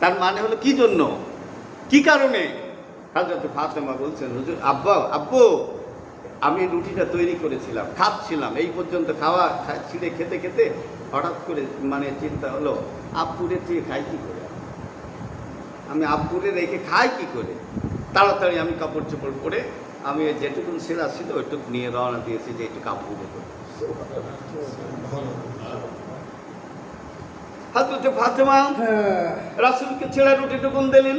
তার মানে হলো কি জন্য? কি কারণে? হাজরত ফাতেমা বলছেন, হুজুর, আব্বা, আব্বু, আমি রুটিটা তৈরি করেছিলাম, খাচ্ছিলাম। এই পর্যন্ত খাওয়া ছিঁড়ে খেতে খেতে হঠাৎ করে মানে চিন্তা হলো, আব্বুরে তুই খাই কি করে? আমি আব্বুরে রেখে খাই কি করে? তাড়াতাড়ি আমি কাপড় চোপড় পরে আমি যেটুকুন সেরা ছিল, ওইটুকু নিয়ে রওনা দিয়েছি যে একটু কাপড় দেবো হাজরতে ফাতেমা হ্যাঁ। রাসুলকে ছেঁড়া রুটি টুকুন দিলেন।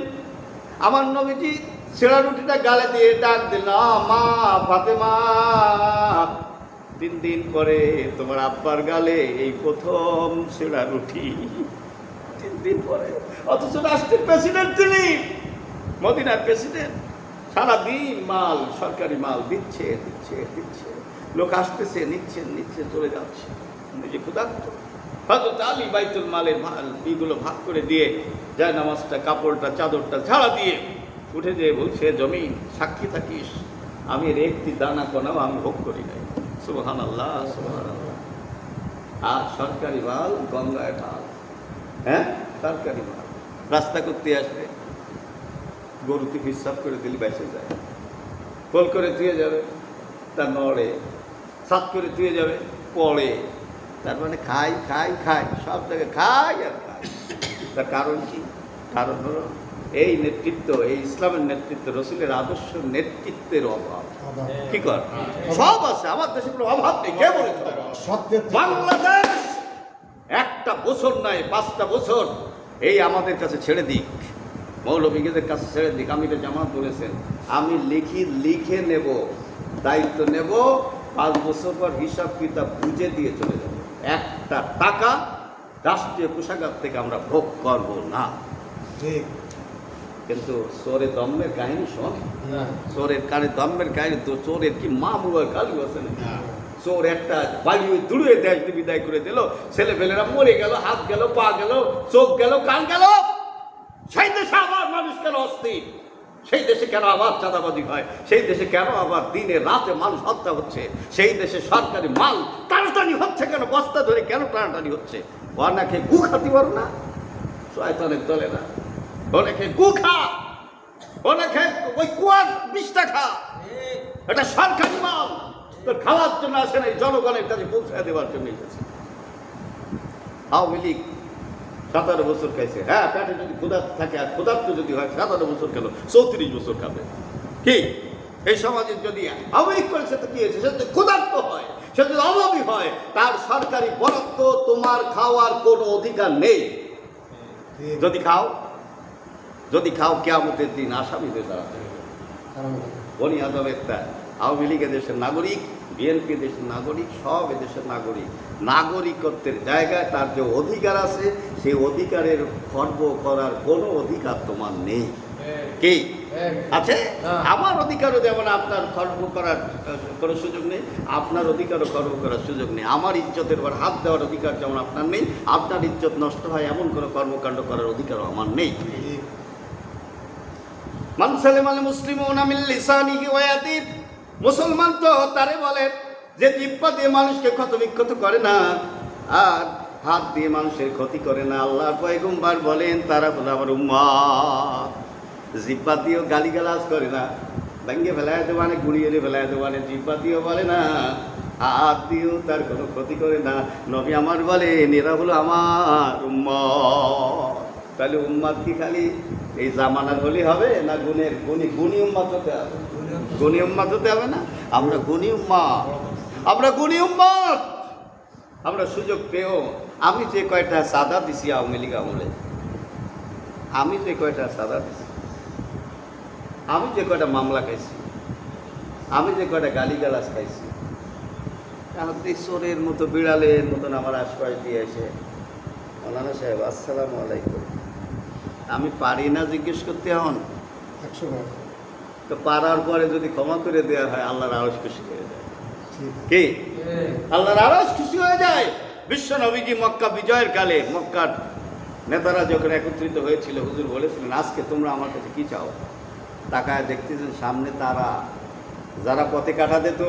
আমার নবীজি ছেঁড়া রুটিটা গালে দিয়ে ডাক দিল মা ফাতেমা তিন দিন পরে তোমার আব্বার গালে এই প্রথম ছেঁড়া রুটি। তিন দিন পরে। অথচ রাষ্ট্রের প্রেসিডেন্ট তিনি মদিনার প্রেসিডেন্ট। সারাদিন মাল সরকারি মাল দিচ্ছে দিচ্ছে দিচ্ছে। লোক আসতেছে নিচ্ছে নিচ্ছে চলে যাচ্ছে। নিজে ক্ষুধার্ত। হয়তো আলী বাইতুল মালের মাল ইগুলো ভাগ করে দিয়ে যায় নামাজটা, কাপড়টা, চাদরটা ছাড়া দিয়ে উঠে যেয়ে বলছে, জমিন, সাক্ষী থাকিস। আমি এর একটি দানা কণাও আমি ভোগ করি নাই। সুবহান আল্লাহ সুবহান আর সরকারি মাল, গঙ্গায় মাল। হ্যাঁ? সরকারি মাল। রাস্তা করতে আসবে। গরুতে বিশ্বাস করে দিলি বেঁচে যায়। গোল করে ধুয়ে যাবে। তা নড়ে। সাত করে ধুয়ে যাবে। পড়ে। তার মানে খাই খাই খাই সব জায়গায় খাই আর খাই। তার কারণ কি? কারণ হলো এই নেতৃত্ব এই ইসলামের নেতৃত্ব রসুলের আদর্শ নেতৃত্বের অভাব। কি কর? সব আছে আমার দেশে কোনো অভাব নেই কে সত্যের বাংলাদেশ! একটা বছর নয় পাঁচটা বছর। এই আমাদের কাছে ছেড়ে দিক। মৌলবীদের কাছে ছেড়ে দিক। আমি তো জামাত বলেছেন আমি লিখি লিখে নেব দায়িত্ব নেব পাঁচ বছর পর হিসাব কিতাব বুঝে দিয়ে চলে যাব। একটা টাকা রাষ্ট্রীয় কোষাগার থেকে আমরা ভোগ করব না। ঠিক। কিন্তু চোরে দম্মের কাহিনী শোন। হ্যাঁ। চোরের কানে দম্মের কাহিনী তো চোরের কি মা মুয়ার কালী আছে না? চোর একটা বালিয়ে দুড়িয়ে দেশ বিদায় করে দিল। ছেলে পেলেরা মরে গেল হাত গেল পা গেল চোখ গেল কান গেল। সেই দেশে আবার মানুষ কেন অস্থির? সেই দেশে কেন আবার চাঁদাবাজি হয়? সেই দেশে কেন আবার দিনে, রাতে মানুষ হত্যা হচ্ছে? সেই দেশে সরকারি মাল টানাটানি হচ্ছে কেন? বস্তা ধরে কেন টানাটানি হচ্ছে? অনেকে গু খাতে পারো না? শয়তানের দলে না। অনেকে গু খা? অনেকে ওই কুয়ার বিষটা খা? এটা সরকারি মাল। তোর খাওয়ার জন্য আসে না জনগণের কাছে পৌঁছায় দেওয়ার জন্য এসেছে। আওয়ামী লীগ সাতারো বছর খাইছে। হ্যাঁ পেটে যদি ক্ষুধার থাকে, আর ক্ষুধার্ত যদি হয় সাতারো বছর খেলো, চৌত্রিশ বছর খাবে। কি? এই সমাজের যদি আওয়ামী লীগ করেছে তো কি হয়েছে? সে যদি ক্ষুধার্ত হয়, সে যদি অভাবী হয়, তার সরকারি বরাদ্দ তোমার খাওয়ার কোনো অধিকার নেই। যদি খাও যদি খাও, কেয়ামতের দিন আসামিদের দাঁড়াতে বনি আদম একটা আওয়ামী লীগ দেশের নাগরিক বিএনপি দেশের নাগরিক সব এদেশের নাগরিক নাগরিকত্বের জায়গায় তার যে অধিকার আছে সেই অধিকারের খর্ব করার কোনো অধিকার তোমার নেই। কি? আছে? আমার অধিকারও যেমন আপনার খর্ব করার কোনো সুযোগ নেই আপনার অধিকারও খর্ব করার সুযোগ নেই। আমার ইজ্জতের উপর হাত দেওয়ার অধিকার যেমন আপনার নেই আপনার ইজ্জত নষ্ট হয় এমন কোনো কর্মকাণ্ড করার অধিকারও আমার নেই। ঠিক মান সালেম আল মুসলিম ওনামিল লিসানিহি মুসলমান তো তারে বলে যে জিব্বা দিয়ে মানুষকে ক্ষত বিক্ষত করে না, আর হাত দিয়ে মানুষের ক্ষতি করে না। আল্লাহর পয়গম্বর বলেন, তারা হলো আমার উম্মা জিব্বা দিয়েও গালিগালাজ করে না, ভেঙ্গে ফেলায় দেওয়ানে গুড়িয়ে ফেলায় দেওয়ানে জিব্বা দিয়েও বলে না, হাত দিয়েও তার কোনো ক্ষতি করে না। নবী আমার বলেন এরা হলো আমার উম্মত। তাহলে উম্মাদ কি খালি এই জামানার হলে হবে, না গুণের গুণী গুণী উম্মাদ হতে হবে? গুণী উম্মাদ হতে হবে না, আমরা উম্মাদ আমরা উম্মাদ আমরা সুযোগ পেয়েও আমি যে কয়টা সাদা দিছি আওয়ামী লীগ আমলে, আমি যে কয়টা সাদা দিছি, আমি যে কয়টা মামলা খাইছি, আমি যে কয়টা গালিগালাজ খাইছি। চোরের মতো, বিড়ালের মতন আমার আশপাশ দিয়ে এসে। মৌলানা সাহেব, আসসালামু আলাইকুম। আমি পারি না জিজ্ঞেস করতে হন একশো তো পারার পরে যদি ক্ষমা করে দেওয়া হয় আল্লাহর আরস খুশি হয়ে যায়। কি? আল্লাহর আরস খুশি হয়ে যায়। বিশ্ব নবীজি মক্কা বিজয়ের কালে মক্কার নেতারা যখন একত্রিত হয়েছিল হুজুর বলেছিলেন আজকে তোমরা আমার কাছে কি চাও? তাকায় দেখতেছেন সামনে তারা যারা পথে কাটা দিত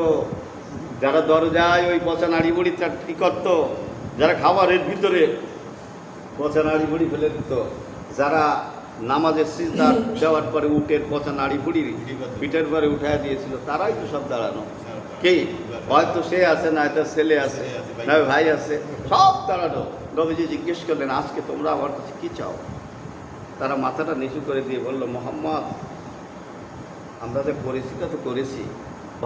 যারা দরজায় ওই পচা নাড়ি বুড়ি চাকরি করত যারা খাবারের ভিতরে পচা নাড়ি বুড়ি ফেলে দিত যারা নামাজের সিজদা দেওয়ার পরে উটের পচা নাড়ি ফুড়ি পিঠের পরে উঠায় দিয়েছিল, তারাই তো সব দাঁড়ানো। কে? হয়তো সে আছে না হয়তো ছেলে আছে না ভাই আছে, সব দাঁড়ানো। নবীজি জিজ্ঞেস করলেন, আজকে তোমরা আমার কাছে কি চাও? তারা মাথাটা নিচু করে দিয়ে বলল, মোহাম্মদ, আমরা যে করেছি তো করেছি।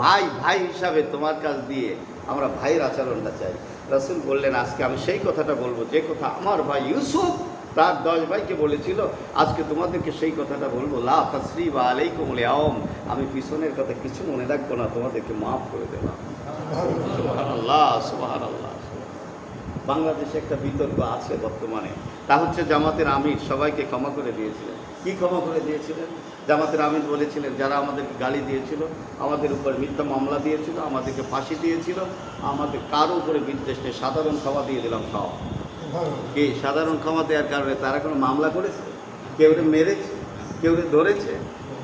ভাই ভাই হিসাবে তোমার কাছ দিয়ে আমরা ভাইয়ের আচরণটা চাই। রাসুল বললেন, আজকে আমি সেই কথাটা বলব, যে কথা আমার ভাই ইউসুফ তার দশ ভাইকে বলেছিল, আজকে তোমাদেরকে সেই কথাটা বলব। লা তাসরি বা আলাইকুম আম আমি পিছনের কথা কিছু মনে রাখব না, তোমাদেরকে মাফ করে দেলাম আল্লাহ আল্লাহ বাংলাদেশে একটা বিতর্ক আছে বর্তমানে। তা হচ্ছে জামাতের আমির সবাইকে ক্ষমা করে দিয়েছিলেন। কি ক্ষমা করে দিয়েছিলেন? জামাতের আমির বলেছিলেন, যারা আমাদেরকে গালি দিয়েছিল, আমাদের উপর মিথ্যা মামলা দিয়েছিল, আমাদেরকে ফাঁসি দিয়েছিল, আমাদের কারও উপরে বিদ্বেষ সাধারণ ক্ষমা দিয়ে দিলাম সব। কি সাধারণ ক্ষমা দেওয়ার কারণে তারা কোনো মামলা করেছে? কেউ মেরেছে? কেউ ধরেছে?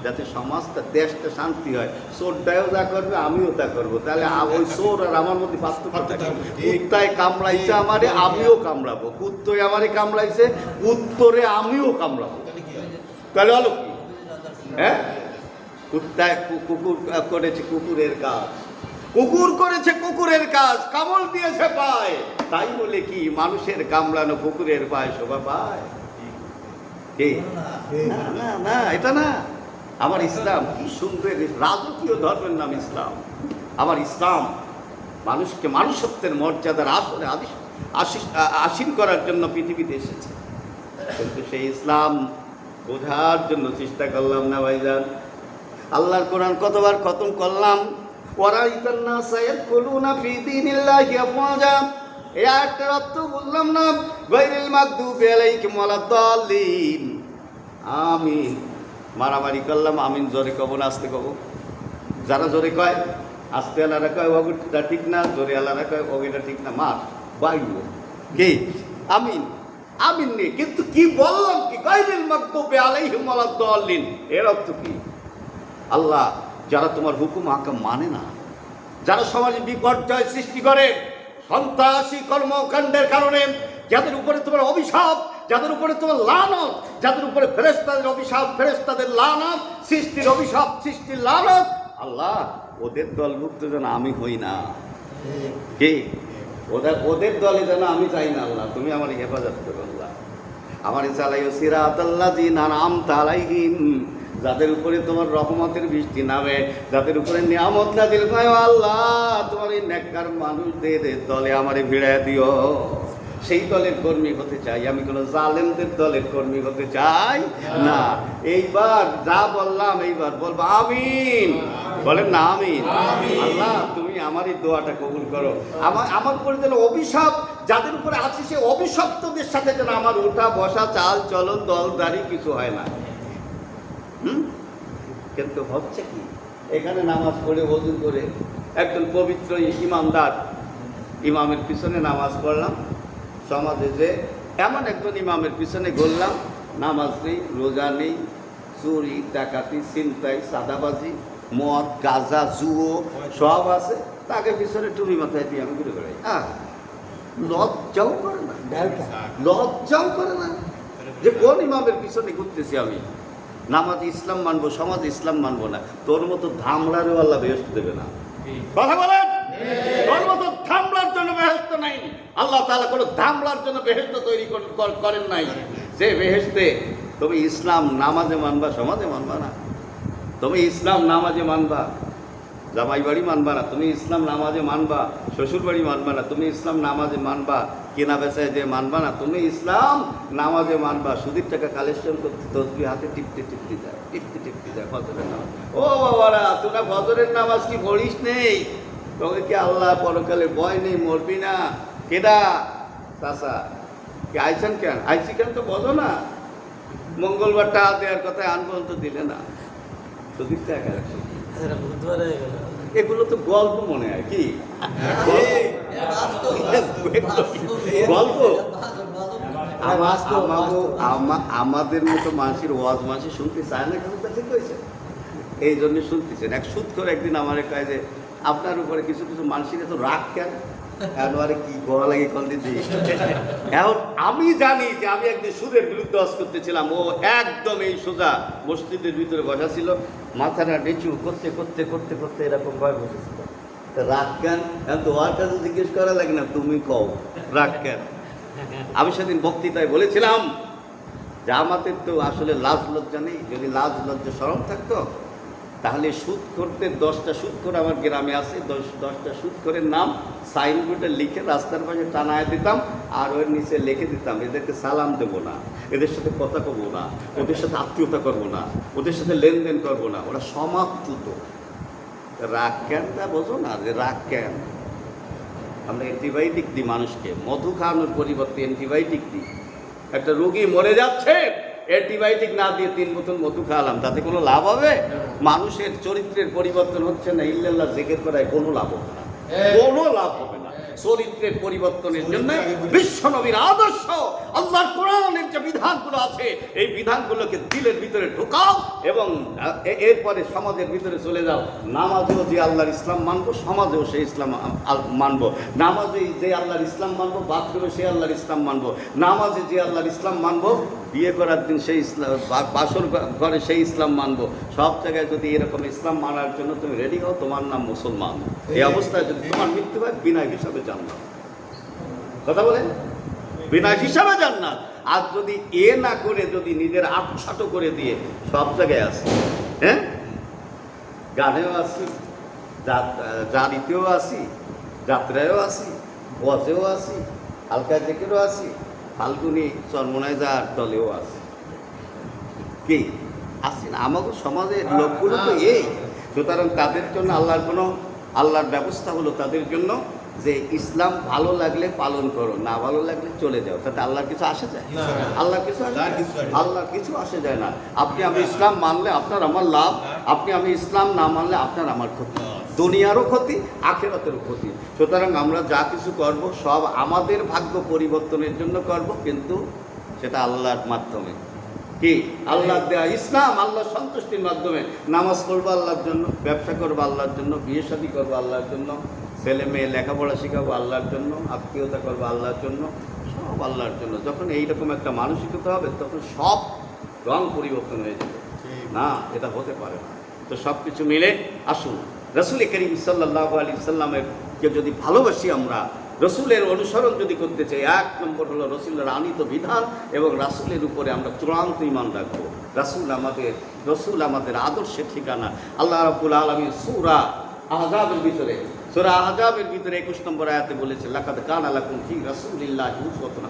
যাতে সমাজটা দেশটা শান্তি হয়। চোরটাও যা করবে আমিও তা করব। তাহলে ওই চোর আর আমার মধ্যে পার্থক্য কুত্তায় কামড়াইছে আমারে আমিও কামড়াবো। কুত্তয় আমারে কামড়াইছে উত্তরে আমিও কামড়াবো। তাহলে হলো কি? হ্যাঁ? কুত্তায় কুকুর করেছে কুকুরের কাজ। কুকুর করেছে কুকুরের কাজ। কামল দিয়েছে পায়। তাই বলে কি মানুষের কামড়ানো কুকুরের পায় শোভা পায়? না না না, এটা না। আমার ইসলাম, কি সুন্দর, রাজকীয় ধর্মের নাম ইসলাম। আমার ইসলাম, মানুষকে মানুষত্বের মর্যাদার আসলে আসীন করার জন্য পৃথিবীতে এসেছে। কিন্তু সেই ইসলাম বোঝার জন্য চেষ্টা করলাম না ভাইজান। আল্লাহর কোরআন কতবার খতম করলাম? ওরা ইতান্না সাইয়দ কুলুনা ফি দীনিল্লাহি আফওয়াজা। এই আয়াতটার অর্থ বললাম না, গায়রিল মাগদুবি আলাইহিম ওয়ালাদ-দাল্লিন আমিন। মারামারি করলাম, আমিন জোরে কব না, আস্তে কব। যারা জোরে কয়, আস্তে আলারা কয়, ওগুটা ঠিক না? জোরে আলারা কয়, ওগুটা ঠিক না। মার বাইল কে আমিন। আমিন নেই কিন্তু কি বললাম কি? গায়রিল মাগদুবি আলাইহিম ওয়ালাদ-দাল্লিন এর অর্থ কি? আল্লাহ, যারা তোমার হুকুম হাকাম মানে না, যারা সমাজে বিপর্যয় সৃষ্টি করে সন্ত্রাসী কর্মকাণ্ডের কারণে যাদের উপরে তোমার অভিশাপ, যাদের উপরে তোমার লানত, যাদের উপরে ফেরেস্তাদের অভিশাপ ফেরেস্তাদের লানত, সৃষ্টির অভিশাপ, সৃষ্টির লানত, আল্লাহ, ওদের দল দলভুক্ত যেন আমি হই না। কে? ওদের ওদের দলে যেন আমি চাই না, আল্লাহ, তুমি আমার হেফাজত করো, আল্লাহ। আমার চালাই সিরাত আল্লাহ জি নাম তালাইহীন যাদের উপরে তোমার রহমতের বৃষ্টি নামে যাদের উপরে নিয়ামত নাজিল হয় ও আল্লাহ তোমার এই নেককার মানুষদের দলে আমারে ভিড়ায় দিও। সেই দলের কর্মী হতে চাই আমি কোনো জালেমদের দলের কর্মী হতে চাই না। এইবার যা বললাম এইবার বলব আমিন। বলেন না আমিন। আল্লাহ তুমি আমার এই দোয়াটা কবুল করো। আমার আমার উপরে যেন অভিশাপ যাদের উপরে আছে সে অভিশপ্তদের সাথে যেন আমার ওঠা বসা চাল চলন দল দাড়ি কিছু হয় না। হুম? কিন্তু হচ্ছে কি? এখানে নামাজ পড়ে ওজু করে একজন পবিত্র ইমামদার ইমামের পিছনে নামাজ পড়লাম। সমাজে যে এমন একজন ইমামের পিছনে ঘুরলাম নামাজ নেই রোজা নেই চুরি ডাকাতি ছিনতাই সাদাবাজি মদ গাঁজা জুয়ো সব আছে। তাকে পিছনে টুপি মাথায় দিয়ে আমি ঘুরে বেড়াই। হ্যাঁ লজ্জাও করে না। লজ্জাও করে না যে কোন ইমামের পিছনে ঘুরতেছি আমি। নামাজ ইসলাম মানবো, সমাজ ইসলাম মানবো না। তোর মতো ধামড়ারও আল্লাহ বেহস্ত দেবে না। কথা বলেন? তোর মতো ধামড়ার জন্য বেহস্ত নাই। আল্লাহ তাহলে কোনো ধামড়ার জন্য বেহস্ত তৈরি কর- কর- করেন নাই। যে বেহেস্তে তুমি ইসলাম নামাজে মানবা, সমাজে মানবা না। তুমি ইসলাম নামাজে মানবা। জামাই বাড়ি মানবা না, তুমি ইসলাম নামাজে মানবা শ্বশুর বাড়ি মানবা না, তুমি ইসলাম নামাজে মানবা, কেনা বেচায় যে মানবা না, তুমি ইসলাম নামাজে মানবা। সুদীর টাকা কালেকশন করতে তসবি হাতে টিপতে টিপতে যায়, টিপতে টিপতে যায় ফজরের নামাজ। ও বাবারা, তোরা ফজরের নামাজ কি পড়িস নেই? তোকে কি আল্লাহ পরকালে ভয় নেই, মরবি না? কেডা? চাষা কি আইছেন কেন? আইসি কেন তো বোঝো না। মঙ্গলবার টাকা দেওয়ার কথা আন পর্যন্ত দিলে না। সুদীর টাকা কালেকশন এগুলো তো গল্প মনে হয় কি? গল্প? আমাদের মতো মানুষের ওয়াজ মাসে শুনতে চায় না কিন্তু ঠিক হয়েছে। এই জন্য শুনতেছেন এক সুদ করে একদিন আমার কাজে আপনার উপরে কিছু কিছু মানুষের এত রাগ কেন? এনওয়ারে কি গোয়া লাগে কল দিদি এখন আমি জানি যে আমি একদিন বিরুদ্ধে অস করতেছিলাম। ও একদম এই সোজা মসজিদের ভিতরে বসা ছিল। মাথাটা করতে করতে করতে করতে এরকম ভাবে বসেছিল রাগ কেন? এখন তোমার কাছে জিজ্ঞেস করা লাগে না, তুমি কও। রাগ কেন? আমি সেদিন বক্তৃতায় বলেছিলাম যে আমাদের তো আসলে লাজ লজ্জা নেই। যদি লাজ লজ্জা সরম থাকতো তাহলে সুদ করতে দশটা সুদ করে আমার গ্রামে আছে, দশ, দশটা সুদ করে নাম সাইনবোর্ডে লিখে রাস্তার পাশে টানায় দিতাম, আর ওর নিচে লিখে দিতাম, এদেরকে সালাম দেবো না, এদের সাথে কথা কবো না, ওদের সাথে আত্মীয়তা করব না, ওদের সাথে লেনদেন করব না, ওরা সমাপ্ত রাগ কেন তা বোঝো না যে রাগ কেন? আমরা অ্যান্টিবায়োটিক দিই মানুষকে, মধু খাওয়ানোর পরিবর্তে অ্যান্টিবায়োটিক দিই। একটা রোগী মরে যাচ্ছে অ্যান্টিবায়োটিক না দিয়ে তিন বোতল মধু খাওয়ালাম তাতে কোনো লাভ হবে? মানুষের চরিত্রের পরিবর্তন হচ্ছে না ইল্লাল্লাহ জেকের করায় কোনো লাভ হবে না। কোনো লাভ হবে না। চরিত্রের পরিবর্তনের জন্য বিশ্ব নবীর আদর্শ আল্লাহর কোরআনের যে বিধানগুলো আছে এই বিধানগুলোকে দিলের ভিতরে ঢোকাও এবং এরপরে সমাজের ভিতরে চলে যাও। নামাজেও যে আল্লাহর ইসলাম মানবো সমাজেও সেই ইসলাম মানবো। নামাজে যে আল্লাহর ইসলাম মানবো বাথরুমে সেই আল্লাহর ইসলাম মানবো। নামাজে যে আল্লাহর ইসলাম মানবো বিয়ে করার দিন সেই ইসলাম বাসর ঘরে সেই ইসলাম মানবো। সব জায়গায় যদি এরকম ইসলাম মানার জন্য তুমি রেডি হও তোমার নাম মুসলমান। এই অবস্থায় যদি তোমার মৃত্যু হয় বিনা হিসাবে জান্নাত। কথা বলেন? বিনা হিসাবে জান্নাত। আর যদি এ না করে যদি নিজের আটসাট করে দিয়ে সব জায়গায় আসি হ্যাঁ? গানেও আসি জারিতেও আসি যাত্রায়ও আসি বসেও আসি হালকা জেকেরও আসি ফাল্গুনি চরমনায় যার দলেও আসি কি? আসি না? আমাদের সমাজের লোকগুলো তো এই। সুতরাং তাদের জন্য আল্লাহর কোনো আল্লাহর ব্যবস্থা হলো তাদের জন্য যে ইসলাম ভালো লাগলে পালন করো না ভালো লাগলে চলে যাও। তাতে আল্লাহর কিছু আসে যায়। আল্লাহর কিছু আল্লাহর কিছু আসে যায় না। আপনি আমি ইসলাম মানলে আপনার আমার লাভ আপনি আমি ইসলাম না মানলে আপনার আমার ক্ষতি। দুনিয়ারও ক্ষতি আখেরাতেরও ক্ষতি। সুতরাং আমরা যা কিছু করব সব আমাদের ভাগ্য পরিবর্তনের জন্য করব কিন্তু সেটা আল্লাহর মাধ্যমে। কি? আল্লাহ দেয়া ইসলাম আল্লাহ সন্তুষ্টির মাধ্যমে। নামাজ পড়ব আল্লাহর জন্য ব্যবসা করব আল্লাহর জন্য বিয়ে শাদী করব আল্লাহর জন্য ছেলে মেয়ে লেখাপড়া শেখাবো আল্লাহর জন্য আত্মীয়তা করব আল্লাহর জন্য সব আল্লাহর জন্য। যখন এইরকম একটা মানসিকতা হবে তখন সব রং পরিবর্তন হয়ে যাবে। না এটা হতে পারে না। তো সব কিছু মিলে আসুন। রসুল করিম সাল্লাহ আলী সাল্লামের কে যদি ভালোবাসি আমরা, রসুলের অনুসরণ যদি করতে চাই, এক নম্বর হলো রসুলের আনিত বিধান এবং রাসুলের উপরে আমরা চূড়ান্ত ইমান রাখব। রাসুল আমাদের, রসুল আমাদের আদর্শের ঠিকানা। আল্লাহ রাব্বুল আলমী সুরা আহজাবের ভিতরে, সুরা আহজাবের ভিতরে একুশ নম্বর আয়াতে বলেছে, লাকাদ কান আলাকুম ফি রাসূলিল্লাহ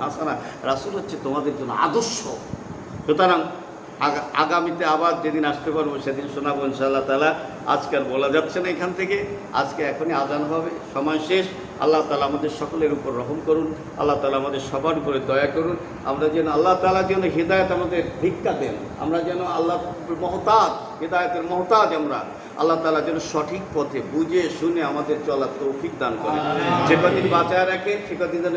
হাসানা। রাসূল হচ্ছে তোমাদের জন্য আদর্শ। সুতরাং আগামীতে আবার যেদিন আসতে পারব সেদিন শোনাবো ইনশাআল্লাহ তালা আজকে আর বলা যাচ্ছে না এখান থেকে। আজকে এখনই আজান হবে সময় শেষ। আল্লাহ তালা আমাদের সকলের উপর রহম করুন। আল্লাহ তালা আমাদের সবার উপরে দয়া করুন। আমরা যেন আল্লাহ তালা যেন হৃদায়ত আমাদের ভিক্ষা দেন। আমরা যেন আল্লাহ মহতাজ হৃদায়তের মহতাজ আমরা। আল্লাহ তালা যেন সঠিক পথে বুঝে শুনে আমাদের চলার তৌফিক দান করেন। যে কদিন বাঁচায় রাখেন সে কদিন যেন